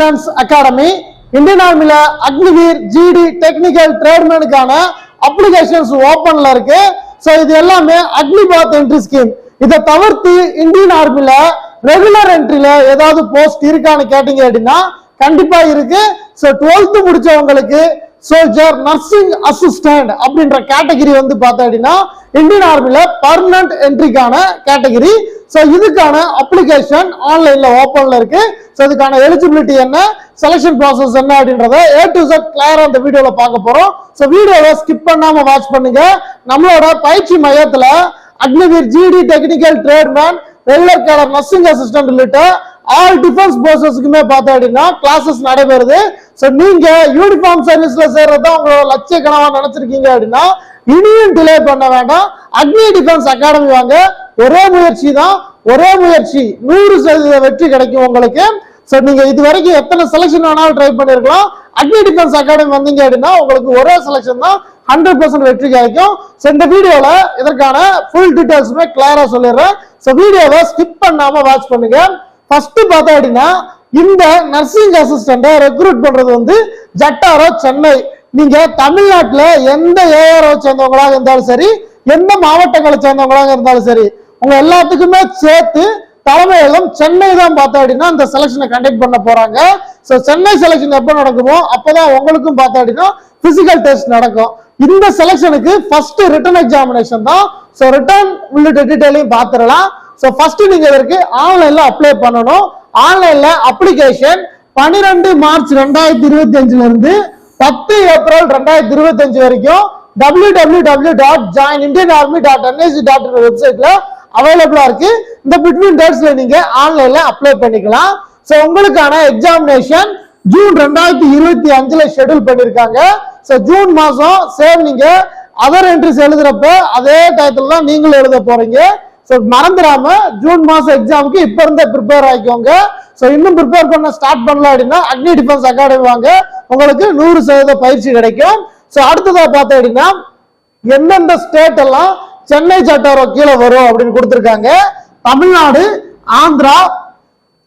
Defence academy Indian ஆர்மில Agniveer GD technical ட்ரேட்மேனுக்கான applications ஓபன்ல இருக்கு. சோ இது எல்லாமே அக்னிபாத் என்ட்ரி ஸ்கீம் இதை தவிர்த்து இந்தியன் ஆர்மில ரெகுலர் என்ட்ரியில ஏதாவது போஸ்ட் இருக்கான்னு கேட்டீங்க அப்படின்னா கண்டிப்பா இருக்கு. சோ டுவெல்த் முடிச்சவங்களுக்கு சோல்ஜர் நர்சிங் அசிஸ்டன்ட் அப்படின்ற கேட்டகரி வந்து பார்த்தோம் அப்படின்னா இந்தியன் ஆர்மியில் பர்மனன்ட் என்ட்ரிக்கான கேட்டகரி ஸோ இதுக்கான அப்ளிகேஷன் ஆன்லைன்ல ஓப்பன்ல இருக்கு. ஸோ இதுக்கான எலிஜிபிலிட்டி என்ன? செலெக்ஷன் ப்ராசஸ் என்ன அப்படின்றத ஏ டு Z கிளியரா அந்த வீடியோல பார்க்க போறோம். ஸோ வீடியோவை ஸ்கிப் பண்ணாம வாட்ச் பண்ணுங்க. நம்மளோட பயிற்சி மையத்துல Agniveer GD technical tradesman regular cadre nursing assistant உள்ளிட்ட ஆல் டிஃபென்ஸ் போர்சஸ்க்குமே பார்த்தோம் அப்படின்னா கிளாஸஸ் நடைபெறுது. ஸோ நீங்க யூனிஃபார்ம் சர்வீஸ்ல சேர்றது தான் உங்களோட லட்சிய கனவா நினைச்சிருக்கீங்க அப்படின்னா இனியும் டிலே பண்ண வேண்டாம். அக்னி டிஃபென்ஸ் அகாடமி வாங்க. ஒரே முயற்சி தான். ஒரே முயற்சி. நூறு சதவீத வெற்றி கிடைக்கும் உங்களுக்கு. ஸோ நீங்க இது வரைக்கும் எத்தனை செலெக்ஷன் வேணாலும் ட்ரை பண்ணிருக்கலாம். அக்னி டிஃபென்ஸ் அகாடமி வந்தீங்க அப்படின்னா உங்களுக்கு ஒரே செலெக்ஷன் தான் ஹண்ட்ரட் பர்சன்ட் வெற்றி கிடைக்கும். ஸோ இந்த வீடியோல இதற்கான ஃபுல் டீட்டெயில்ஸுமே கிளியரா சொல்லிடுறேன். ஸோ வீடியோவை ஸ்கிப் பண்ணாம வாட்ச் பண்ணுங்க. ஃபர்ஸ்ட் பார்த்தா அப்படின்னா இந்த நர்சிங் அசிஸ்டண்ட்டை ரெக்ரூட் பண்றது வந்து ஜட்டாரோ சென்னை. நீங்க தமிழ்நாட்டில் எந்த ஏஆர்ஓ சேர்ந்தவங்களாக இருந்தாலும் சரி எந்த மாவட்டங்களை சேர்ந்தவங்களாக இருந்தாலும் சரி உங்க எல்லாத்துக்குமே சேர்த்து தலைமையகம் சென்னை தான் பார்த்தா அப்படின்னா அந்த செலெக்ஷனை கண்டக்ட் பண்ண போறாங்க. ஸோ சென்னை செலெக்ஷன் எப்போ நடக்குமோ அப்போதான் உங்களுக்கும் பார்த்தா அப்படின்னா பிசிக்கல் டெஸ்ட் நடக்கும். இந்த செலெக்ஷனுக்கு ஃபர்ஸ்ட் ரிட்டர்ன் எக்ஸாமினேஷன் தான். ஸோ ரிட்டர்ன் உள்ளிட்ட டீட்டெயிலையும் பார்த்துடலாம். ஸோ ஃபர்ஸ்ட் நீங்க இதற்கு ஆன்லைன்ல அப்ளை பண்ணணும். ஆன்லைன்ல அப்ளிகேஷன் பன்னிரெண்டு மார்ச் ரெண்டாயிரத்தி இருபத்தி அஞ்சுல இருந்து பத்து ஏப்ரல் ரெண்டாயிரத்தி இருபத்தி அஞ்சு வரைக்கும் W W W dot join Indian army dot NIC dot வெப்சைட்ல அவைலபிளா இருக்கு. இந்த பிட்வீன் டேட்ஸ்ல நீங்க ஆன்லைன்ல அப்ளை பண்ணிக்கலாம். ஸோ உங்களுக்கான எக்ஸாமினேஷன் ஜூன் ரெண்டாயிரத்தி இருபத்தி அஞ்சுல ஷெட்யூல் பண்ணிருக்காங்க. ஸோ ஜூன் மாசம் சேம் நீங்க அதர் என்ட்ரிஸ் எழுதுறப்ப அதே டயத்துல தான் நீங்களும் எழுத போறீங்க. ஸோ மறந்துடாம ஜூன் மாசம் எக்ஸாமுக்கு இப்ப இருந்தே ப்ரிப்பேர் ஆகிக்கோங்க ஸோ இன்னும் ப்ரிப்பேர் பண்ண ஸ்டார்ட் பண்ணல அப்படின்னா அக்னி டிஃபென்ஸ் அகாடமி வாங்க. உங்களுக்கு நூறு சதவீத பயிற்சி கிடைக்கும். ஸோ அடுத்ததாக பார்த்தோம் அப்படின்னா எந்தெந்த ஸ்டேட் எல்லாம் சென்னை சட்டாரோ கீழே வரும் அப்படின்னு கொடுத்துருக்காங்க. தமிழ்நாடு ஆந்திரா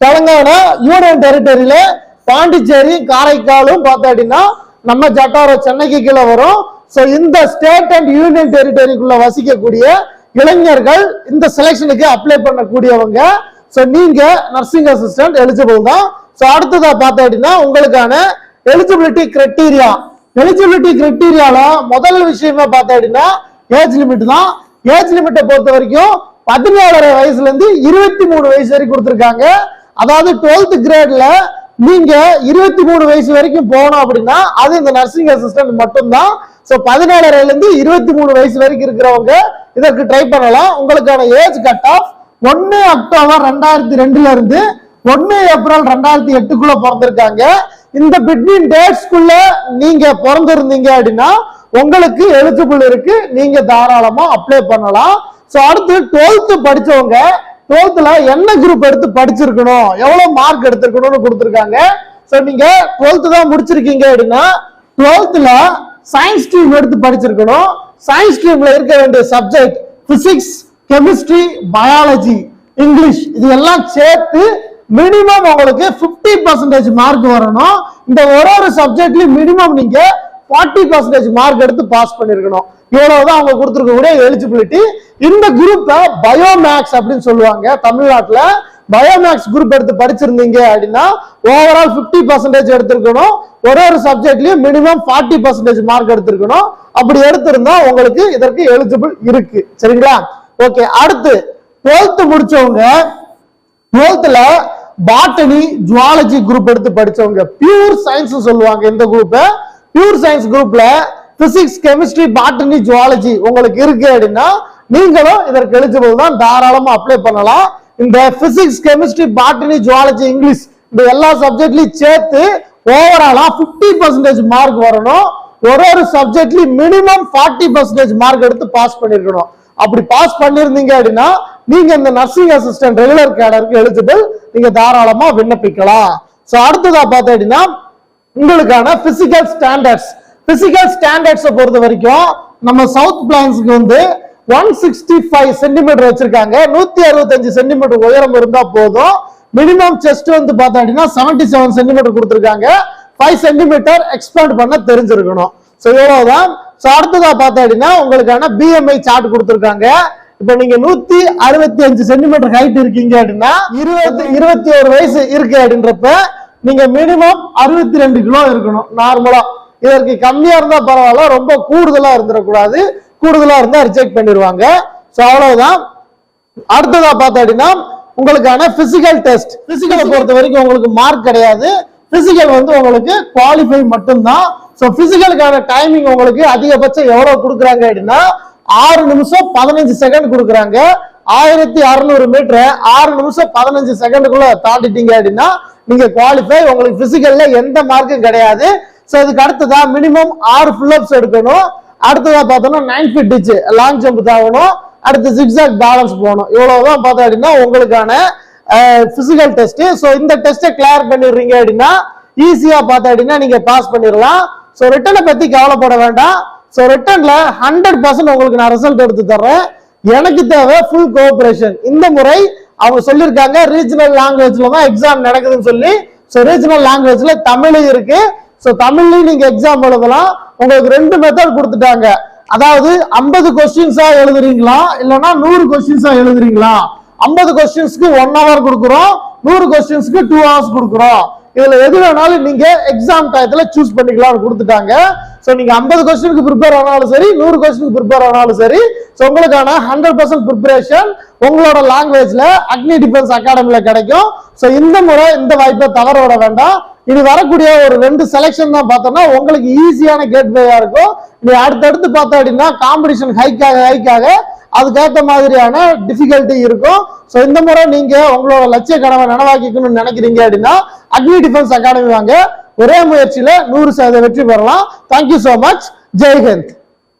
தெலுங்கானா யூனியன் டெரிட்டரியில பாண்டிச்சேரி காரைக்காலும் பார்த்தோம் அப்படின்னா நம்ம ஜட்டாரோ சென்னைக்கு கீழே வரும். ஸோ இந்த ஸ்டேட் அண்ட் யூனியன் டெரிட்டரிக்குள்ள வசிக்கக்கூடிய இளைஞர்கள் இந்த செலெக்ஷனுக்கு அப்ளை பண்ணக்கூடியவங்க. ஸோ நீங்க நர்சிங் அசிஸ்டன்ட் எலிஜிபிள் தான். ஸோ அடுத்ததா பார்த்தோம் அப்படின்னா உங்களுக்கான எலிஜிபிலிட்டி கிரைட்டீரியா எலிஜிபிலிட்டி கிரைட்டீரியால முதல் விஷயமா பார்த்தோம் அப்படின்னா ஏஜ் லிமிட் தான். ஏஜ் லிமிட்டை பொறுத்த வரைக்கும் பதினேழரை வயசுல இருந்து இருபத்தி மூணு வயசு வரைக்கும் கொடுத்துருக்காங்க. அதாவது டுவெல்த் கிரேட்ல நீங்க இருபத்தி மூணு வயசு வரைக்கும் போனோம் அப்படின்னா அது இந்த நர்சிங் அசிஸ்டன்ட் மட்டும்தான். ஸோ பதினேழரைல இருந்து இருபத்தி மூணு வயசு வரைக்கும் இருக்கிறவங்க இதற்கு ட்ரை பண்ணலாம். உங்களுக்கான ஏஜ் கட் ஆஃப் ஒன்னு அக்டோபர் ரெண்டாயிரத்தி ரெண்டுல இருந்து ஒன்னு ஏப்ரல் ரெண்டாயிரத்தி எட்டுக்குள்ள பிறந்திருக்காங்க. இந்த பிட்வீன் டேட்ஸ்குள்ள நீங்க பிறந்திருந்தீங்க அப்படின்னா உங்களுக்கு எலிஜிபிள் இருக்கு. நீங்க தாராளமா அப்ளை பண்ணலாம். ஸோ அடுத்து டுவெல்த் படிச்சவங்க டுவெல்த்ல என்ன குரூப் எடுத்து படிச்சிருக்கணும்? எவ்வளவு மார்க் எடுத்திருக்கணும்னு கொடுத்துருக்காங்க. ஸோ நீங்க டுவெல்த் தான் முடிச்சிருக்கீங்க அப்படின்னா டுவெல்த்ல சயின்ஸ் ஸ்ட்ரீம் எடுத்து படிச்சிருக்கணும். சயின்ஸ் ஸ்ட்ரீம்ல இருக்க வேண்டிய subject physics chemistry biology English இது எல்லாம் சேர்த்து மினிமம் உங்களுக்கு 50% பர்சன்டேஜ் மார்க் வரணும். இந்த ஒரு ஒரு சப்ஜெக்ட்லயும் மினிமம் நீங்க ஃபார்ட்டி பர்சன்டேஜ் மார்க் எடுத்து பாஸ் பண்ணிருக்கணும். இவ்வளவுதான் அவங்க கொடுத்துருக்கக்கூடிய எலிஜிபிலிட்டி இந்த குரூப்பை பயோமேக்ஸ் அப்படின்னு சொல்லுவாங்க தமிழ்நாட்டுல. பயோமேக்ஸ் குரூப் எடுத்து படிச்சிருந்தீங்க அப்படின்னா ஓவரால் 50% பர்சன்டேஜ் எடுத்திருக்கணும். ஒரு ஒரு சப்ஜெக்ட்லயும் மினிமம் ஃபார்ட்டி பர்சன்டேஜ் மார்க் எடுத்திருக்கணும். அப்படி எடுத்திருந்தா உங்களுக்கு இதற்கு எலிஜிபிள் இருக்கு. சரிங்களா? ஓகே அடுத்து டுவெல்த் முடிச்சவங்க டுவெல்த்ல பாட்டனி ஜுவாலஜி குரூப் எடுத்து படிச்சவங்க. பியூர் சயின்ஸ் சொல்லுவாங்க இந்த குரூப் பியூர் சயின்ஸ் குரூப்ல பிசிக்ஸ் கெமிஸ்ட்ரி பாட்டனி ஜுவாலஜி உங்களுக்கு இருக்கு அப்படின்னா நீங்களும் இதற்கு எலிஜிபிள் தான் தாராளமா அப்ளை பண்ணலாம். இந்த physics chemistry botany zoology English இந்த எல்லா சப்ஜெக்ட்லயும் சேர்த்து ஓவராலா 50% பர்சன்டேஜ் மார்க் வரணும். ஒரு ஒரு சப்ஜெக்ட்லயும் மினிமம் 40% பர்சன்டேஜ் மார்க் எடுத்து பாஸ் பண்ணிருக்கணும். அப்படி பாஸ் பண்ணிருந்தீங்க அப்படின்னா நீங்க இந்த நர்சிங் அசிஸ்டன்ட் ரெகுலர் கேடருக்கு எலிஜிபிள் நீங்க தாராளமா விண்ணப்பிக்கலாம். சோ அடுத்ததா பார்த்தோம் அப்படின்னா உங்களுக்கான பிசிக்கல் ஸ்டாண்டர்ட்ஸ் பிசிக்கல் ஸ்டாண்டர்ட்ஸை பொறுத்த வரைக்கும் நம்ம சவுத் பிளான்ஸ்க்கு வந்து ஒன் சிக்ஸ்டி ஃபைவ் சென்டிமீட்டர் வச்சிருக்காங்க. நூத்தி அறுபத்தஞ்சு சென்டிமீட்டர் உயரம் இருந்தா போதும். மினிமம் செஸ்ட் வந்து பார்த்தா அப்படின்னா செவன்டி செவன் சென்டிமீட்டர் கொடுத்துருக்காங்க. ஃபைவ் சென்டிமீட்டர் எக்ஸ்பேண்ட் பண்ண தெரிஞ்சிருக்கணும். ஸோ இவ்வளவுதான். ஸோ அடுத்ததா பார்த்தா அப்படின்னா உங்களுக்கான பிஎம்ஐ சார்ட் கொடுத்துருக்காங்க. இப்போ நீங்க நூத்தி அறுபத்தி அஞ்சு சென்டிமீட்டர் ஹைட் இருக்கீங்க அப்படின்னா இருபத்தி இருபத்தி ஒரு வயசு இருக்கு அப்படின்றப்ப நீங்க மினிமம் அறுபத்தி ரெண்டு கிலோ இருக்கணும். நார்மலா இதற்கு கம்மியா இருந்தா பரவாயில்ல ரொம்ப கூடுதலா இருந்துடக்கூடாது. கூடுதலா இருந்தா ரிஜெக்ட் பண்ணிடுவாங்க ஸோ அவ்வளவுதான். அடுத்ததா பார்த்தா அப்படின்னா உங்களுக்கான பிசிக்கல் டெஸ்ட் பிசிக்கலை பொறுத்த வரைக்கும் உங்களுக்கு மார்க் கிடையாது. பிசிக்கல் வந்து உங்களுக்கு குவாலிஃபை மட்டும்தான். ஸோ பிசிக்கலுக்கான டைமிங் உங்களுக்கு அதிகபட்சம் எவ்வளவு கொடுக்குறாங்க அப்படின்னா ஆறு நிமிஷம் பதினஞ்சு செகண்ட் கொடுக்குறாங்க. ஆயிரத்தி அறுநூறு மீட்டர் ஆறு நிமிஷம் பதினஞ்சு செகண்டுக்குள்ள தாண்டிட்டீங்க அப்படின்னா நீங்க குவாலிஃபை உங்களுக்கு பிசிக்கல்ல எந்த மார்க்கும் கிடையாது. ஸோ இதுக்கு அடுத்ததா மினிமம் ஆறு ஃபுல்லப்ஸ் எடுக்கணும். அடுத்ததா பார்த்தோம்னா nine feet ditch long jump தாகணும். அடுத்து ஜிக்ஸாக் பேலன்ஸ் போகணும். இவ்வளவுதான் பார்த்தோம் அப்படின்னா உங்களுக்கான பிசிக்கல் டெஸ்ட் ஸோ இந்த டெஸ்ட்டை கிளியர் பண்ணிடுறீங்க அப்படின்னா ஈஸியா பார்த்தோம் அப்படின்னா நீங்க பாஸ் பண்ணிடலாம். ஸோ ரிட்டனை பத்தி கவலைப்பட வேண்டாம். ஸோ ரிட்டன்ல ஹண்ட்ரட் பர்சன்ட் உங்களுக்கு நான் ரிசல்ட் எடுத்து தர்றேன். எனக்கு தேவை ஃபுல் கோஆபரேஷன் இந்த முறை அவங்க சொல்லியிருக்காங்க ரீஜனல் லாங்குவேஜ்ல தான் எக்ஸாம் நடக்குதுன்னு சொல்லி. ஸோ ரீஜனல் லாங்குவேஜ்ல தமிழும் இருக்கு. ஸோ தமிழ்லையும் நீங்க எக்ஸாம் எழுதலாம். உங்களுக்கு ரெண்டு மெத்தட் கொடுத்துட்டாங்க. அதாவது ஐம்பது கொஸ்டின்ஸா எழுதுறீங்களா? இல்லைன்னா நூறு கொஸ்டின்ஸா எழுதுறீங்களா? ஐம்பது கொஸ்டின்ஸ்க்கு ஒன் ஹவர் கொடுக்குறோம். நூறு கொஸ்டின்ஸ்க்கு டூ ஹவர்ஸ் கொடுக்குறோம். இதுல எது வேணாலும் நீங்க எக்ஸாம் டயத்துல சூஸ் பண்ணிக்கலாம்னு கொடுத்துட்டாங்க. ஸோ நீங்க ஐம்பது கொஸ்டினுக்கு ப்ரிப்பேர் ஆனாலும் சரி நூறு கொஸ்டினுக்கு ப்ரிப்பேர் ஆனாலும் சரி ஸோ உங்களுக்கான ஹண்ட்ரட் பர்சன்ட் ப்ரிப்பரேஷன் உங்களோட லாங்குவேஜ்ல அக்னி டிஃபென்ஸ் அகாடமியில கிடைக்கும். ஸோ இந்த முறை இந்த வாய்ப்பை தவற விட வேண்டாம். இனி வரக்கூடிய ஒரு ரெண்டு செலெக்ஷன் தான் பார்த்தோம்னா உங்களுக்கு ஈஸியான கேட்வேயா இருக்கும். நீ அடுத்தடுத்து பார்த்தோம் அப்படின்னா காம்படிஷன் ஹைக்காக ஹைக்காக அதுக்கேற்ற மாதிரியான டிஃபிகல்ட்டி இருக்கும். ஸோ இந்த முறை நீங்க உங்களோட லட்சிய கனவை நனவாக்கிக்கணும்னு நினைக்கிறீங்க அப்படின்னா அக்னி டிஃபென்ஸ் அகாடமி வாங்க. ஒரே முயற்சியில நூறு சதவீத வெற்றி பெறலாம். தேங்க்யூ ஸோ மச் ஜெய்ஹிந்த்